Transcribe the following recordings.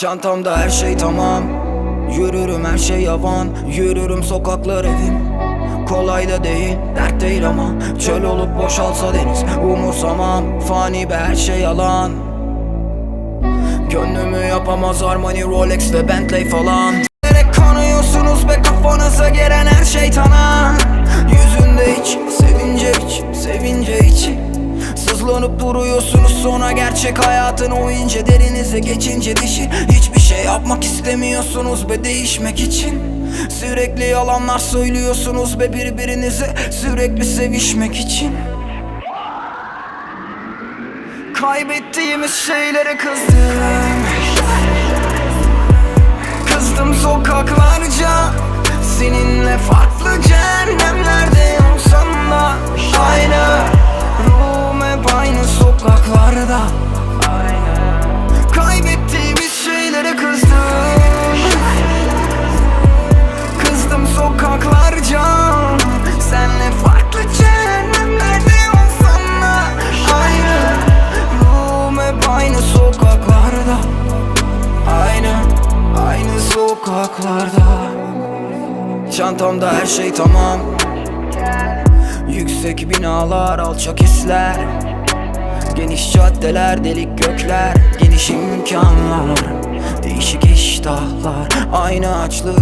Çantamda her şey tamam. Yürürüm her şey yavan. Yürürüm sokaklar evim. Kolay da değil, dert değil ama. Çöl olup boşalsa deniz Umursamam, fani be her şey yalan. Gönlümü yapamaz Armani, Rolex ve Bentley falan. Direkt kanıyorsunuz be kafanıza gelen her şeytana Duruyorsunuz sonra gerçek hayatın o ince derinize geçince dişi. Hiçbir şey yapmak istemiyorsunuz be değişmek için. Sürekli yalanlar söylüyorsunuz be birbirinize Sürekli sevişmek için. Kaybettiğimiz şeylere kızdım. Kızdım sokaklarca Seninle farklı cehennemlerde olsam da Aynı sokaklarda. Çantamda her şey tamam. Yüksek binalar, alçak hisler. Geniş caddeler, delik gökler. Geniş imkanlar Değişik iştahlar Aynı açlık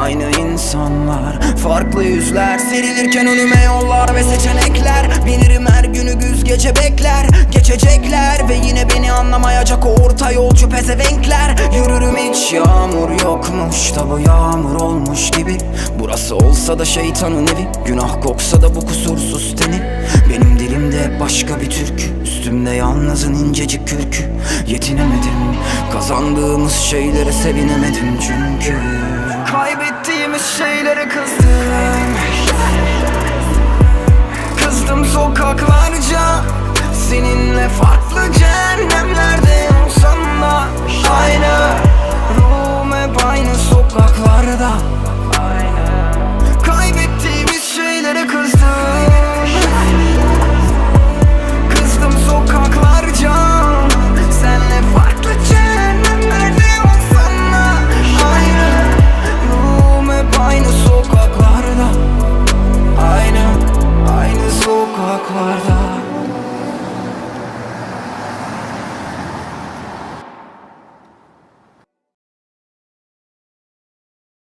Aynı insanlar. Farklı yüzler Serilirken önüme yollar ve seçenekler. Bilirim her günü güz gece bekler Geçecekler ve yine beni anlamayacak o orta yolcu pezevenkler. Yürürüm hiç yağmur yokmuş da bu yağmur olmuş gibi. Burası olsa da şeytanın evi Günah koksa da bu kusursuz teni. Benim dilimde başka bir türkü Üstümde yalnızın incecik kürkü. Yetinemedim Kazandığımız şeylere sevinemedim çünkü. Kaybettiğimiz şeylere kızdım